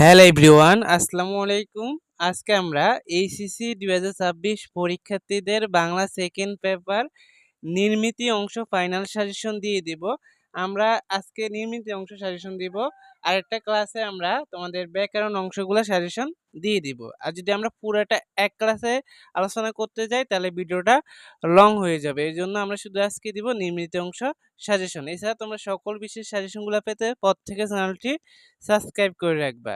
Hello everyone আসসালামু আলাইকুম। আজকে আমরা এইচএসসি দুই পরীক্ষার্থীদের বাংলা সেকেন্ড পেপার নির্মিতি অংশ ফাইনাল সাজেশন দিয়ে দিব। আমরা আজকে নির্মিতি অংশ সাজেশন দিব। আর একটা ক্লাসে আমরা তোমাদের ব্যাকরণ অংশগুলো সাজেশন দিয়ে দিব। আর যদি আমরা পুরোটা এক ক্লাসে আলোচনা করতে যাই, তাহলে ভিডিওটা লং হয়ে যাবে। এই জন্য আমরা শুধু আজকে দিব নির্মিত অংশ সাজেশন এছাড়া তোমরা সকল বিশেষ সাজেশনগুলো পেতে পর থেকে চ্যানেলটি সাবস্ক্রাইব করে রাখবা।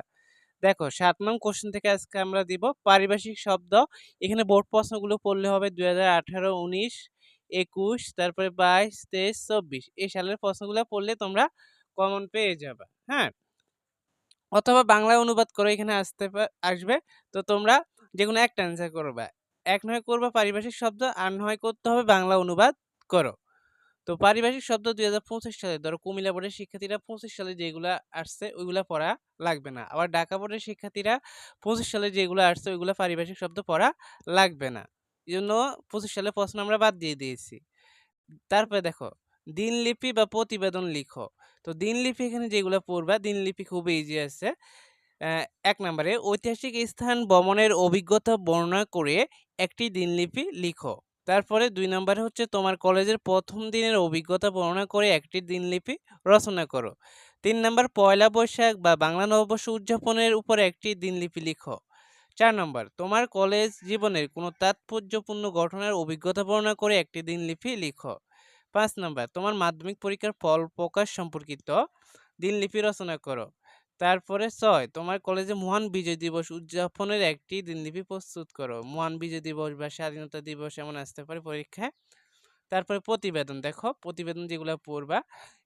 দেখো সাত নং কোশ্চেন থেকে আজকে আমরা দিব পারিভাষিক শব্দ। এখানে বোর্ড প্রশ্নগুলো পড়লে হবে দুই হাজার আঠারো, উনিশ, একুশ, তারপরে বাইশ, তেইশ, চব্বিশ। এই সালের প্রশ্নগুলো পড়লে তোমরা কমন পেয়ে যাবে হ্যাঁ? অথবা বাংলায় অনুবাদ করে এখানে আসতে আসবে। তো তোমরা যে কোনো একটা অ্যান্সার করবা। এক নয় করবা পারিভাষিক শব্দ, আর নয় করতে হবে বাংলা অনুবাদ করো। তো পারিভাষিক শব্দ দুই হাজার পঁচিশ সালে, ধরো কুমিল্লা বোর্ডের শিক্ষার্থীরা পঁচিশ সালে যেগুলো আসছে ওইগুলো পড়া লাগবে না। আবার ঢাকা বোর্ডের শিক্ষার্থীরা পঁচিশ সালে যেগুলো আসছে ওইগুলো পারিভাষিক শব্দ পড়া লাগবে না। এই জন্য পঁচিশ সালে প্রশ্ন আমরা বাদ দিয়ে দিয়েছি। তারপরে দেখো দিনলিপি বা প্রতিবেদন লিখো। তো দিনলিপি এখানে যেগুলো পড়বা দিনলিপি খুব ইজি আছে। এক নম্বরে ঐতিহাসিক স্থান ভ্রমণের অভিজ্ঞতা বর্ণনা করে একটি দিনলিপি লিখো। তারপরে দুই নম্বরে হচ্ছে তোমার কলেজের প্রথম দিনের অভিজ্ঞতা বর্ণনা করে একটি দিনলিপি রচনা করো। তিন নম্বর, পয়লা বৈশাখ বা বাংলা নববর্ষ উদযাপনের উপর একটি দিনলিপি লিখো। চার নম্বর, তোমার কলেজ জীবনের কোনো তাৎপর্যপূর্ণ ঘটনার অভিজ্ঞতা বর্ণনা করে একটি দিনলিপি লিখো। পাঁচ নম্বর, তোমার মাধ্যমিক পরীক্ষার ফল প্রকাশ সম্পর্কিত দিনলিপি রচনা করো। তারপরে ছয়, তোমার কলেজে মহান বিজয় দিবস উদযাপনের একটি দিনলিপি প্রস্তুত করো। মহান বিজয় দিবস বা স্বাধীনতা দিবস এমন আসতে পারে পরীক্ষায়। তারপরে প্রতিবেদন দেখো, প্রতিবেদন যেগুলো পড়বা,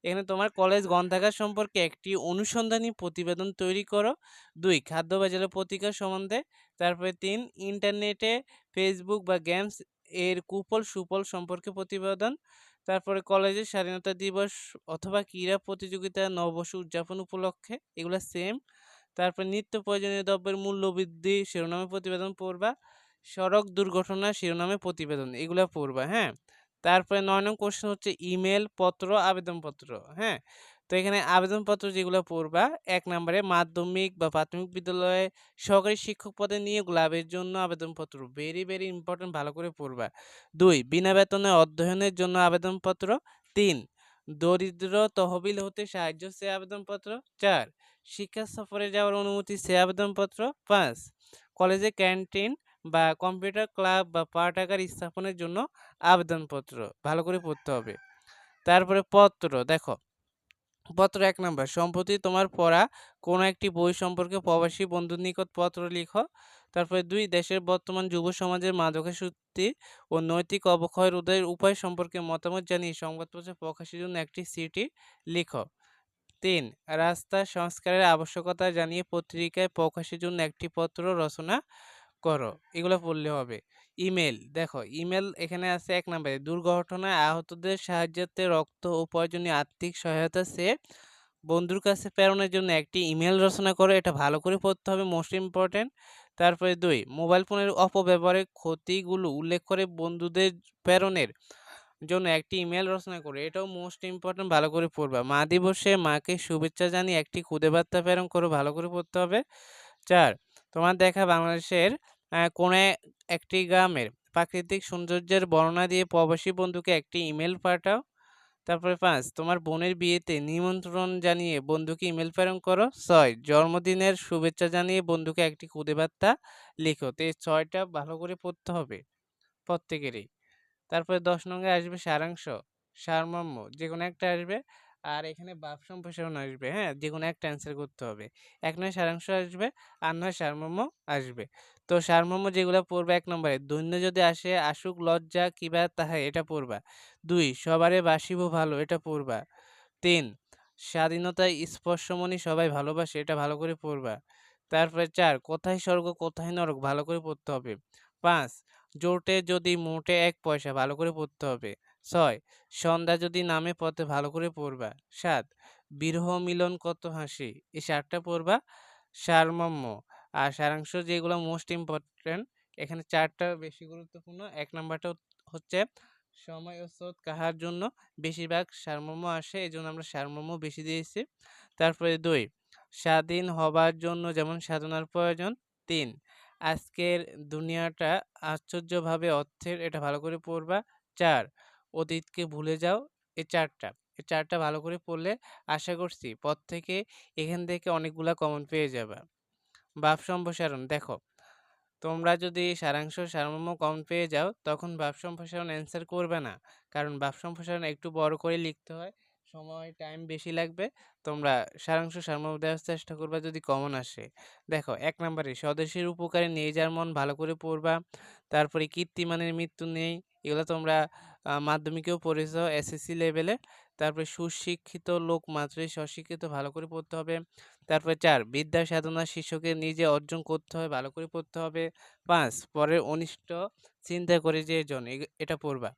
এখানে তোমার কলেজ গ্রন্থাগার সম্পর্কে একটি অনুসন্ধানী প্রতিবেদন তৈরি করো। দুই, খাদ্য বাজারের প্রতিকার সম্বন্ধে। তারপরে তিন, ইন্টারনেটে ফেসবুক বা গেমস এর কুফল সুফল সম্পর্কে প্রতিবেদন। তারপরে কলেজের স্বাধীনতা দিবস অথবা ক্রীড়া প্রতিযোগিতা, নববর্ষ উদযাপন উপলক্ষে এগুলো সেম তারপর নিত্য প্রয়োজনীয় দ্রব্যের মূল্য বৃদ্ধি শিরোনামে প্রতিবেদন পড়বা, সড়ক দুর্ঘটনা, শিরোনামে প্রতিবেদন এগুলো পড়বা হ্যাঁ? তারপরে নয় নং কোশ্চেন হচ্ছে ইমেল পত্র, আবেদনপত্র হ্যাঁ? তো এখানে আবেদনপত্র যেগুলো পড়বা, এক নম্বরে মাধ্যমিক বা প্রাথমিক বিদ্যালয়ে সহকারী শিক্ষক পদে নিয়োগ লাভের জন্য আবেদনপত্র ভেরি ভেরি ইম্পর্টেন্ট ভালো করে পড়বা। দুই, বিনা বেতনে অধ্যয়নের জন্য আবেদনপত্র। তিন, দরিদ্র তহবিল হতে সাহায্য সে আবেদনপত্র। চার, শিক্ষা সফরে যাওয়ার অনুমতি সে আবেদনপত্র। পাঁচ, কলেজে ক্যান্টিন বা কম্পিউটার ক্লাব বা পাঠাগার স্থাপনের জন্য আবেদনপত্র, ভালো করে পড়তে হবে। তারপরে পত্র, দেখো। পত্র এক নম্বর, সম্প্রতি তোমার পড়া কোনো একটি বই সম্পর্কে প্রবাসী বন্ধুর নিকট পত্র লিখো। তারপরে দুই, দেশের বর্তমান যুব সমাজের মাদকাসক্তি ও নৈতিক অবক্ষয় রোধের উপায় সম্পর্কে মতামত জানিয়ে সংবাদপত্রে প্রকাশের জন্য একটি সিটি লিখো। তিন, রাস্তা সংস্কারের আবশ্যকতা জানিয়ে পত্রিকায় প্রকাশের জন্য একটি পত্র রচনা করো, এগুলো পড়লে হবে। ইমেল দেখো ইমেল এখানে আছে এক নম্বরে, দুর্ঘটনায় আহতদের সাহায্যার্থে রক্ত ও প্রয়োজনীয় আর্থিক সহায়তা সে বন্ধুর কাছে প্রেরণের জন্য একটি ইমেল রচনা করো, এটা ভালো করে পড়তে হবে মোস্ট ইম্পর্টেন্ট তারপরে দুই, মোবাইল ফোনের অপব্যবহারের ক্ষতিগুলো উল্লেখ করে বন্ধুদের প্রেরণের জন্য একটি ইমেল রচনা করে, এটাও মোস্ট ইম্পর্টেন্ট ভালো করে পড়বা। মা দিবসে মাকে শুভেচ্ছা জানিয়ে একটি খুদে বার্তা প্রেরণ করো, ভালো করে পড়তে হবে। চার তোমার দেখা বাংলাদেশের কোনো একটি গ্রামের প্রাকৃতিক সৌন্দর্যের বর্ণনা দিয়ে প্রবাসী বন্ধুকে একটি ইমেল পাঠাও। তারপরে পাঁচ, তোমার বোনের বিয়েতে নিমন্ত্রণ জানিয়ে বন্ধুকে ইমেল প্রেরণ করো। ছয়, জন্মদিনের শুভেচ্ছা জানিয়ে বন্ধুকে একটি খুদে বার্তা লিখো। তো এই ছয়টা ভালো করে পড়তে হবে প্রত্যেকেরই। তারপরে দশ নঙ্গে আসবে সারাংশ, সারমর্ম যে কোনো একটা আসবে। আর এখানে বাপ সম্প্রসারণ আসবে হ্যাঁ? যে কোনো একটা অ্যান্সার করতে হবে। এক নয় সারাংশ আসবে আর নয় সারমর্ম আসবে। তো সারমর্ম যেগুলো পড়বে এক নম্বরে, দৈন্য যদি আসে, আসুক, লজ্জা, কিবা, তাহা, এটা পড়বা। দুই, সবারে বাসিব ভালো, এটা পড়বা। তিন স্বাধীনতায় স্পর্শমণি সবাই ভালোবাসে, এটা ভালো করে পড়বা। তারপরে চার, কোথায় স্বর্গ, কোথায় নরক, ভালো করে পড়তে হবে। পাঁচ, জোটে যদি মোটে এক পয়সা, ভালো করে পড়তে হবে। ছয়, সন্ধ্যা যদি নামে পথে ভালো করে পড়বা। সাত, বিরহ মিলন কত হাসি। এই সাতটা পড়বা। সারমর্ম। আর সারাংশ যেগুলো মোস্ট ইম্পর্টেন্ট এখানে চারটা বেশি গুরুত্বপূর্ণ। এক নাম্বারটা হচ্ছে সময় ও স্রোত কাহার জন্য? বেশিরভাগ সারমর্ম আসে এই জন্য আমরা সারমর্ম বেশি দিয়েছি। তারপরে দুই, স্বাধীন হবার জন্য যেমন সাধনার প্রয়োজন। তিন, আজকের দুনিয়াটা আশ্চর্যভাবে অর্থের, এটা ভালো করে পড়বা। চার অতীতকে ভুলে যাও এই চারটা এই চারটা ভালো করে পড়লে আশা করছি পর থেকে এখান থেকে অনেকগুলা কমন পেয়ে যাবা। ভাব সম্প্রসারণ দেখো, তোমরা যদি সারাংশ সারমর্ম কম পেয়ে যাও, তখন ভাব সম্প্রসারণ অ্যান্সার করবে না। কারণ ভাব সম্প্রসারণ একটু বড় করে লিখতে হয়, সময় টাইম বেশি লাগবে, তোমরা সারাংশ সারমর্ম দেওয়ার চেষ্টা করবা যদি কমন আসে। দেখো, এক নম্বরে, স্বদেশের উপকারে নিয়ে যার মন ভালো করে পড়বা, তারপরে কীর্তিমানের মৃত্যু নেই এগুলো তোমরা মাধ্যমিকেও পড়েছো এসএসসি লেভেলে তারপরে সুশিক্ষিত লোক মাত্রই স্বশিক্ষিত, ভালো করে পড়তে হবে। তারপরে চার, বিদ্যা সাধনা শিষ্যকে নিজে অর্জন করতে হবে ভালো করে পড়তে হবে। পাঁচ, পরের অনিষ্ট চিন্তা করে যে জন এটা পড়বা।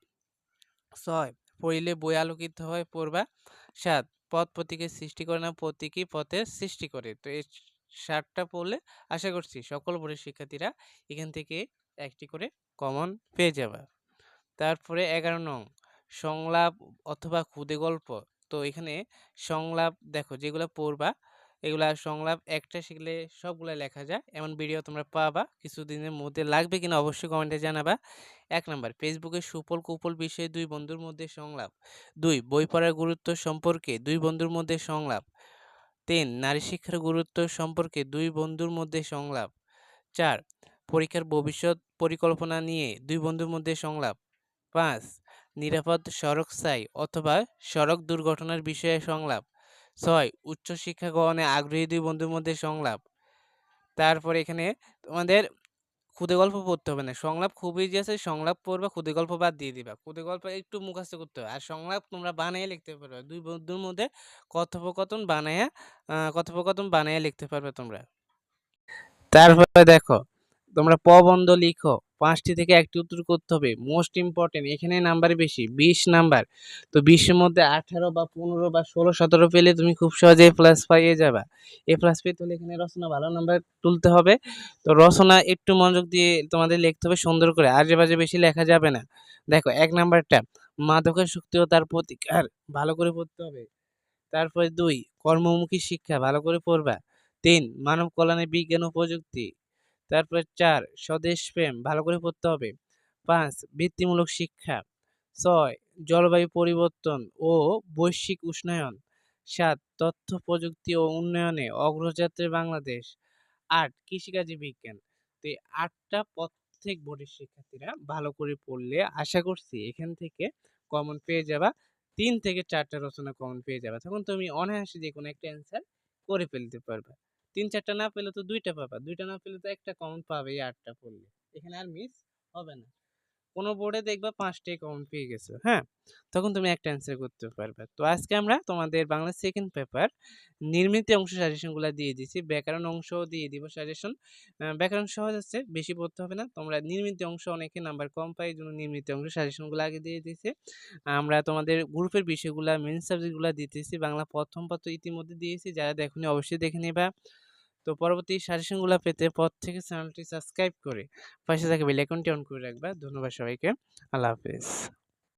ছয়, পড়িলে বই আলোকিত হয়, পড়বা। সাত পথ প্রতীকের সৃষ্টি করে না প্রতীকই পথের সৃষ্টি করে। তো এই সাতটা পড়লে আশা করছি সকল বোর্ডের শিক্ষার্থীরা এখান থেকে একটি করে কমন পেয়ে যাবে। তারপরে এগারো নং, সংলাপ অথবা খুদে গল্প। তো এখানে সংলাপ দেখো যেগুলো পড়বা, এগুলা সংলাপ একটা শিখলে সবগুলো লেখা যায়। এমন ভিডিও তোমরা পাবা, কিছুদিনের মধ্যে লাগবে কিনা অবশ্যই কমেন্টে জানাবা। এক নাম্বার ফেসবুকে সুফল কুফল বিষয়ে দুই বন্ধুর মধ্যে সংলাপ। দুই, বই পড়ার গুরুত্ব সম্পর্কে দুই বন্ধুর মধ্যে সংলাপ। তিন, নারী শিক্ষার গুরুত্ব সম্পর্কে দুই বন্ধুর মধ্যে সংলাপ। চার, পরীক্ষার ভবিষ্যৎ পরিকল্পনা নিয়ে দুই বন্ধুর মধ্যে সংলাপ। পাঁচ নিরাপদ সড়ক চাই অথবা সড়ক দুর্ঘটনার বিষয়ে সংলাপ। ছয় উচ্চশিক্ষা গ্রহণে আগ্রহী দুই বন্ধুর মধ্যে সংলাপ। তারপরে এখানে তোমাদের খুদে গল্প পড়তে হবে না। সংলাপ খুবই যে আছে, সংলাপ পড়বা, খুদে গল্প বাদ দিয়ে দিবা। খুদে গল্প একটু মুখস্থ করতে হবে। আর সংলাপ তোমরা বানিয়ে লিখতে পারবে। দুই বন্ধুর মধ্যে কথোপকথন বানায়া কথোপকথন বানায়া লিখতে পারবে তোমরা। তারপরে দেখো, তোমরা প্রবন্ধ লিখো। পাঁচটি থেকে একটি উত্তর করতে হবে। মোস্ট ইম্পর্টেন্ট এখানে নাম্বার বেশি, বিশ নাম্বার তো বিশের মধ্যে আঠারো বা পনেরো বা ষোলো, সতেরো পেলে তুমি খুব সহজে এ প্লাস পাইয়ে যাবা। এ প্লাস পেতে হলে এখানে রচনা ভালো নাম্বার তুলতে হবে। তো রচনা একটু মনোযোগ দিয়ে তোমাদের লিখতে হবে সুন্দর করে, আজে বাজে বেশি লেখা যাবে না। দেখো, এক নাম্বারটা মাদকের শক্তি ও তার প্রতিকার, ভালো করে পড়তে হবে। তারপরে দুই, কর্মমুখী শিক্ষা, ভালো করে পড়বা। তিন, মানব কল্যাণে বিজ্ঞান ও প্রযুক্তি তারপরে চার, স্বদেশ প্রেম, ভালো করে পড়তে হবে। পাঁচ বৃত্তিমূলক শিক্ষা। ছয়, জলবায়ু পরিবর্তন ও বৈশ্বিক উষ্ণায়ন। সাত, তথ্য, প্রযুক্তি ও উন্নয়নে অগ্রযাত্রী বাংলাদেশ। আট, কৃষিকাজী বিজ্ঞান। তো এই আটটা প্রত্যেক বোর্ডের শিক্ষার্থীরা ভালো করে পড়লে আশা করছি এখান থেকে কমন পেয়ে যাবা। তিন থেকে চারটা রচনা কমন পেয়ে যাবা। তখন তুমি অনায়াসে যে কোনো একটা অ্যান্সার করে ফেলতে পারবে। তিন চারটা না পেলে তো দুইটা পাবা। দুইটা না পেলে তো একটা কমন পাবে আটটা পড়লে। এখানে আর মিস হবে না। কোনো বোর্ডে দেখবা পাঁচটাই কমন পেয়ে গেছো হ্যাঁ? তখন তুমি একটা অ্যান্সার করতে পারবে। তো আজকে আমরা তোমাদের বাংলা সেকেন্ড পেপার নির্মিত অংশ সাজেশনগুলো দিয়ে দিচ্ছি ব্যাকরণ অংশও দিয়ে দিব সাজেশন ব্যাকরণ সহজ আছে, বেশি পড়তে হবে না। তোমরা নির্মিত অংশ অনেকে নাম্বার কম পাই জন্য নির্মিত অংশ সাজেশনগুলো আগে দিয়ে দিয়েছি। আমরা তোমাদের গ্রুপের বিষয়গুলো মেন সাবজেক্টগুলো দিতেছি। বাংলা প্রথম পত্র ইতিমধ্যে দিয়েছি। যারা দেখুনি, অবশ্যই দেখে নেবা। তো পরবর্তী সাজেশনগুলো পেতে পর থেকে চ্যানেলটি সাবস্ক্রাইব করে পাশে থাকা বেল আইকনটি অন করে রাখবা। ধন্যবাদ সবাইকে। আল্লাহ হাফেজ।